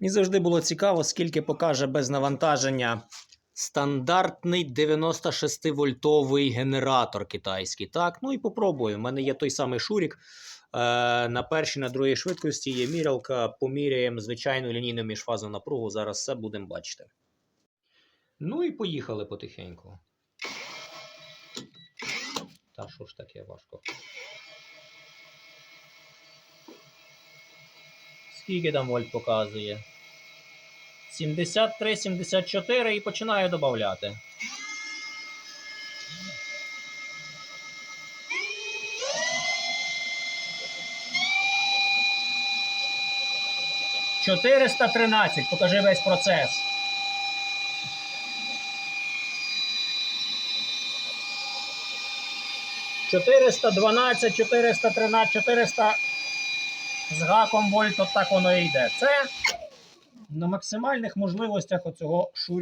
Мені завжди було цікаво, скільки покаже без навантаження стандартний 96-вольтовий генератор китайський. Так, ну і попробую. У мене є той самий шурік. Е, на першій, на другій швидкості є мірялка. Поміряємо звичайну лінійну міжфазну напругу. Зараз все будемо бачити. Ну і поїхали потихеньку. Та що ж таке важко? Скільки там вольт показує? 73, 74 і починаю додати. Чотириста тринадцять. Покажи весь процес. Чотириста дванадцять, чотириста тринадцять, чотириста з гаком вольт, так воно і йде. Це на максимальних можливостях оцього шуріка.